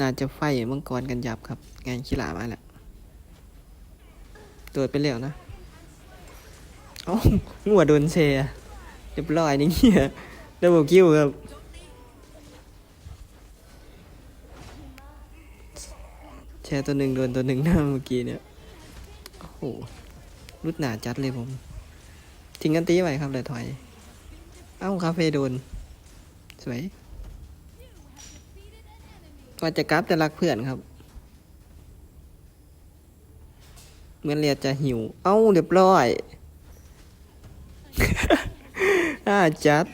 น่าจะไฟมังกรกันยับครับ งานขี้หลามาแล้วตัวจไปแล้วนะเอ้างัวโดนเชยเรียบร้อยนี่เงี้ยดับเบิลคิวครับแชร์ตัวหนึ่งโดนตัวหนึ่งหน้าเมื่อกี้เนี่ย โอ้โห รุดหนาจัดเลยผม ทิ้งกันตีไว้ครับเลยถอย เอ้าคาเฟ่โดน สวย ว่าจะกราฟแต่รักเพื่อนครับ เหมือนเรียจะหิว เอ้าเรียบร้อยน่าจัด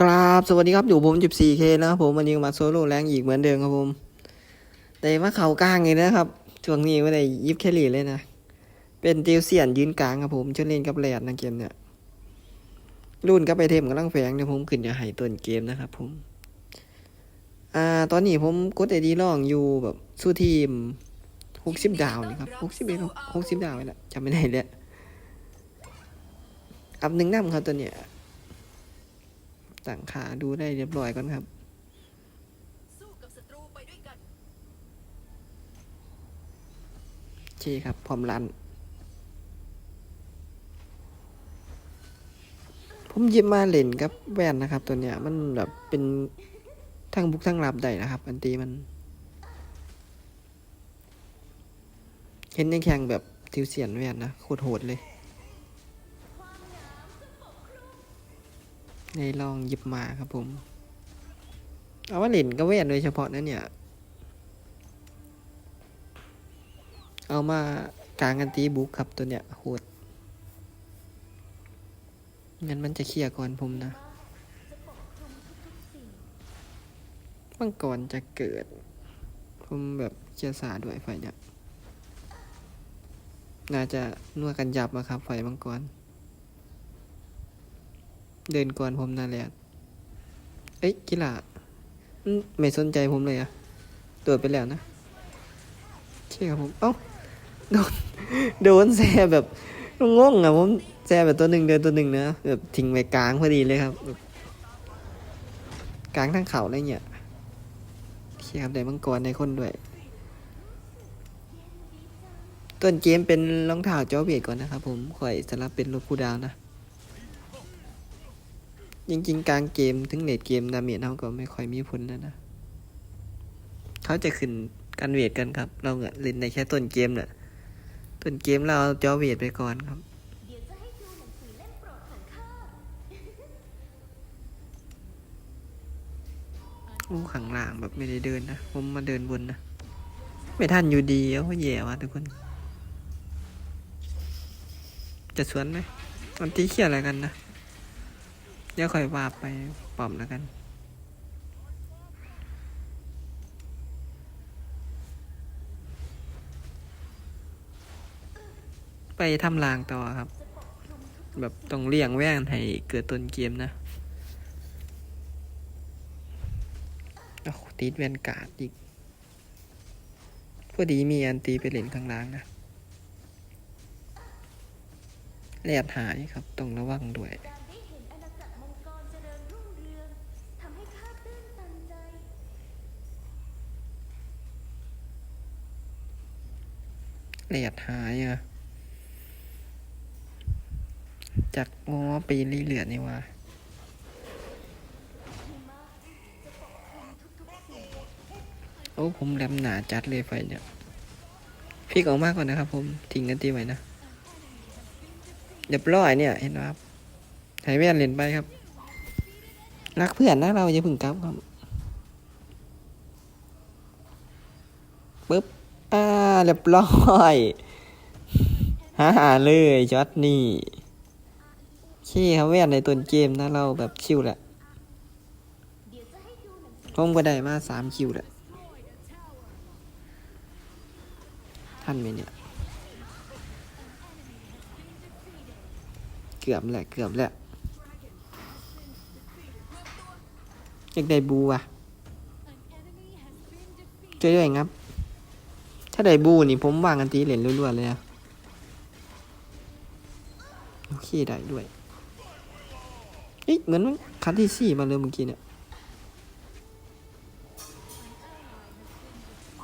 กราบสวัสดีครับ อยู่ผม 14K นะครับผมวันนี้มาโซโล่แรงอีกเหมือนเดิมครับผม แต่มาเข่ากลางเลยนะครับ ช่วงนี้ไม่ได้ยิบแคลรี่เลยนะ เป็นติวเซียนยืนกลางครับผมช่วยเล่นกับแรดนะเกมเนี่ย รุ่นกับไปเทมกำลังแฝงเดี๋ยวผมขึ้นจะให้ต้นเกมนะครับผม อ่า ตอนนี้ผมกดไอดีล่องอยู่แบบสู้ทีมหกสิบดาวนี่ครับหกสิบเอ็ดหกสิบดาวนี่แหละจำไม่ได้เลยอัพหนึ่งน้ำครับตัวเนี้ยสั่งขาดูได้เรียบร้อยก่อนครับ สู้กับศัตรูไปด้วยกัน โอ เคครับ พร้อมรัน ผมยิบมาเล่นกับแว่นนะครับ ตัวเนี้ยมันแบบเป็นทั้งบุกทั้งรับได้นะครับ อันตีมัน เห็นในแข่งแบบทิวเสียนแว่นนะโคตรโหดเลยในลองหยิบมาครับผม เอาว่าเล่นก็แว่นโดยเฉพาะนะเนี่ย เอามากลางกันตีบุกครับตัวเนี้ยโหดงั้นมันจะเคลียร์ก่อนผมนะมังกรจะเกิด ผมแบบเชียร์สาด้วยไฟเนี่ยน่าจะนวดกันยับนะครับไฟมังกร เดินก่อนผมนั่นแหละเอ้ยกีฬาไม่สนใจผมเลยอะตัวจไปแล้วนะใช่ครับผม เอ้า โดนโดนแซ่แบบงงอะผมแซ่แบบตัวหนึ่งเดินตัวหนึ่งนะแบบทิ้งไว้กลางพอดีเลยครับกลางทั้งเขาอะไรเงี้ยเขียบได้มังกรในคนด้วย ต้นเกมเป็นรองเท้าเจอเบียดก่อนนะครับผมข่อยสลับเป็นลูกคูลดาวนะจริงๆกลางเกมถึงเลดเกมดาเมจเขาก็ไม่ค่อยมีผลแล้วนะ เขาจะขึ้นกันเวทกันครับ เราเนี่ยเล่นในแค่ต้นเกมเนี่ย ต้นเกมเราเอาจอเวทไปก่อนครับเดี๋ยวจะให้ดูหนังสือเล่มโปรดของข้าโอ้ขังล่างแบบไม่ได้เดินนะ ผมมาเดินบนนะ ไม่ทันอยู่ดีโอ้แย่ว่ะทุกคน จะสวนไหมวันที่เขี่ยอะไรกันนะ เดี๋ยวค่อยวาไปปอมแล้วกัน ไปทำรางต่อครับ แบบต้องเลี่ยงแว่งให้เกิดต้นเกมนะโอ้ตีดแวนการ์ดอีกพอดีมีอันตีไปเล่นข้างล่างนะแลดหายครับต้องระวังด้วยการได้เห็นอาณาจักรมังกรเจริญรุ่งเรืองทำให้ข้าตื้นตันใจแลดหายอะ จากงอปีรีเหลือนี่ว่าโอ้ผมแรมหนาจัดเลยไฟเนี่ยพี่ออกมากก่อนนะครับผมทิ้งกันตีไว้นะเรียบร้อยเนี่ยเห็นไหมครับไทยแว่นเล่นไปครับ รักเพื่อนนะเราอย่าพึ่งกลับครับปึ๊บอ่าเรียบร้อยฮ่าเลยช็อตนี่ ขี้ครับแว่นในต้นเกมนะเราแบบชิวแหละผมก็ได้มาสามคิวแหละท่านไหมเนี่ย เกือบแหละเกือบแหละอยากได้บูว่ะช่วยด้วยครับ ถ้าได้บูนี่ผมวางกันตีเหรียญรัวๆเลยอะโอเคได้ด้วย เอ๊ะเหมือนคันที่สี่มาเลยเมื่อกี้เนี่ย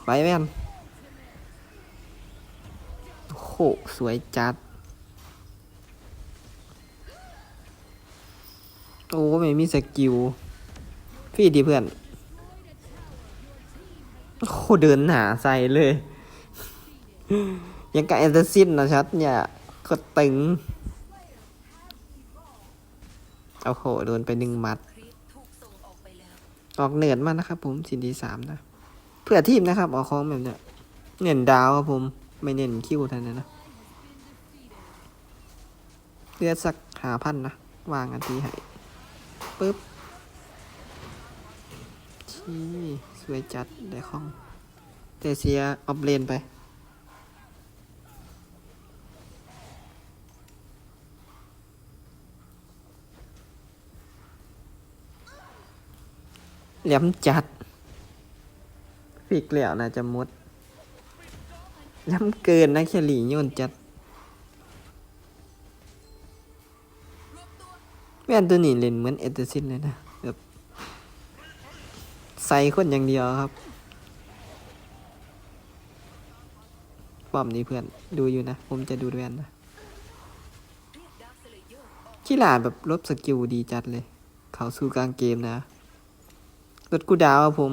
ไปแม่นโหสวยจัด โอ้ไม่มีสกิลพี่ดีเพื่อน โอ้เดินหนาใส่เลย ยังกับแอเดอร์ซินนะชัดเนี่ยก็ตึง โอ้โห โดนไปหนึ่งมัดออกไปแล้วออกเนิร์ดมานะครับผมสินดีสามนะ เพื่อทีมนะครับ ออกของแบบเนี้ย เน้นดาวครับผม ไม่เน้นคิวเท่านั้นนะเลือดสักหาพันนะ วางอันทีให้ปึ๊บชี้สวยจัดได้ของเตเซียออฟเลนไป แหลมจัดฟิกแล้วนะจะมดแหลมเกินนะแคลรี่โยนจัดแม่นตัวนี้เล่นเหมือนเอเตซินเลยนะแบบใส่คนอย่างเดียวครับป้อมนี้เพื่อนดูอยู่นะ ผมจะดูด้วยนะเรียกดาร์คสเลเยอร์ออกขี้หลาแบบลบสกิลดีจัดเลย เขาสู้กลางเกมนะ รถกูดาวครับผม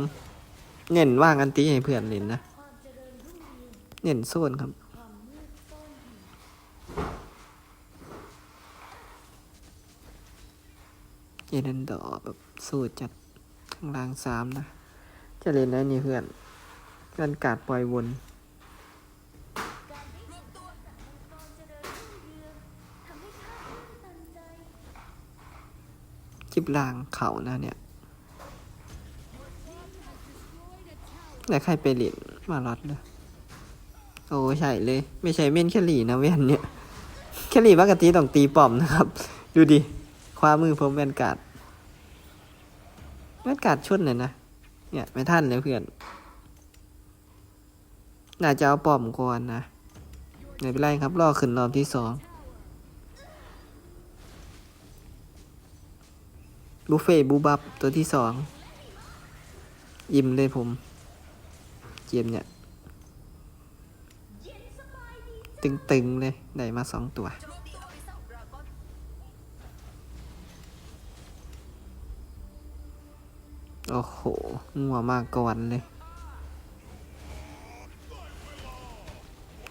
เน้นว่างอันตีให้เพื่อนเล่นนะเจริญรุ่นโซนครับความมืดซ่อนอยู่เอเดนดอแบบสู้จัดข้างล่างสามนะ จะเล่นได้นี่เพื่อนกันกาดปล่อยวนการได้รวมตัวจากมังกรเจริญรุ่งเรืองทำให้ข้าตื้นตันใจคลิปล่างเขานะเนี่ย แล้วใครไปเล่นมาลอดเลยโอ้ใช่เลย ไม่ใช่เม่นแคลี่นะเว้นเนี่ยแคลี่ปกติต้องตีป้อมนะครับ ดูดิความมือผมแวนการ์ดแวนการ์ดชุดเลยนะเนี่ยไม่ท่านเลยเพื่อนน่าจะเอาป้อมก่อนนะไม่เป็นไรครับรอขึ้นรอบที่สองบุฟเฟ่บูบับตัวที่สองอิ่มเลยผม กมเนี่ยตึงๆเลย ได้มาสองตัว โอ้โหงัวมากก่อนเลย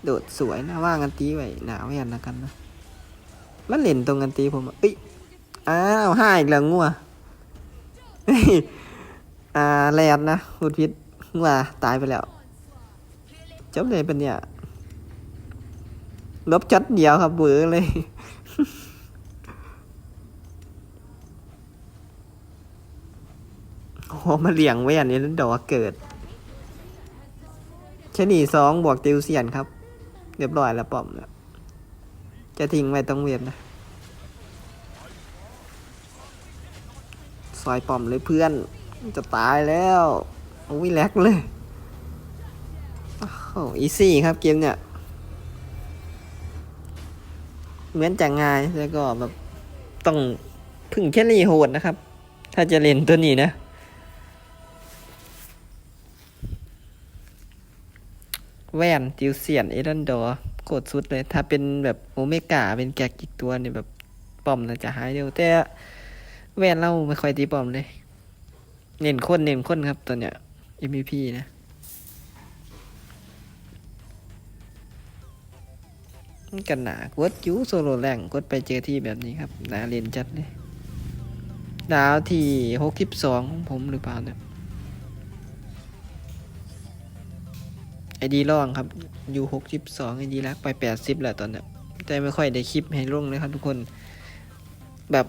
โดดสวยนะว่างกันตีไว้หนาวยันนะกันนะ มันเล่นตรงกันตีผมอะเอ้ยอ้าวห้าอีกแล้วงัวอ่าแลนนะพูดพิษ งัวตายไปแล้ว จบเลยเป็นเนี่ย ลบจัดเดียวครับเบือเลย โอ้มาเลี้ยงไว้อันนี้แล้วดอกเกิดชนีสองบวกติวเซียนครับ เรียบร้อยแล้วป้อมแล้ว จะทิ้งไว้ต้องเวียนนะซอยป้อมเลยเพื่อน จะตายแล้ว โอ้ยแลกเลยโอ้โหอีซี่ครับเกมเนี่ย เหมือนจะง่ายแล้วก็แบบต้องพึ่งแค่รีโหดนะครับ ถ้าจะเล่นตัวนี้นะ แวนติวเซียนเอรันดอร์โคตรสุดเลย ถ้าเป็นแบบโอเมก้าเป็นแกกอีกตัวเนี่ยแบบป้อมน่าจะหายเร็วแต่แวนเราไม่ค่อยตีป้อมเลย เน้นคนเน้นคนครับตัวเนี้ย MVP นะ กันหนากดยูโซโลแรงกดไปเจอที่แบบนี้ครับ หนาเรียนจัดเลย ดาวที่หกสิบสองของผมหรือเปล่าเนี่ยไอดีล่องครับอยู่หกสิบสองไอดีรักไปแปดสิบแหละตอนเนี้ยแต่ไม่ค่อยได้คลิปให้ลงเลยครับทุกคน แบบ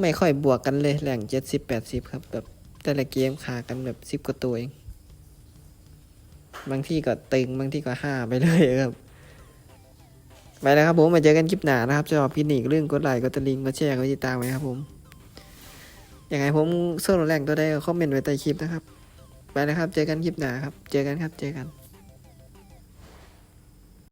ไม่ค่อยบวกกันเลยแหล่งเจ็ดสิบแปดสิบครับแบบ แต่ละเกมขากันแบบสิบกว่าตัวเอง บางที่ก็ตึง บางที่ก็ห้าไปเลยครับ ไปแล้วครับผม มาเจอกันคลิปหน้านะครับจอบพี่หนิกเรื่องกดไลค์กดตะลิงกดแชร์กดติดตามไว้ครับผมยังไงผมโซโลแรงตัวใดก็คอมเมนต์ไว้ใต้คลิปนะครับ ไปแล้วครับ เจอกันคลิปหน้าครับ เจอกันครับ เจอกัน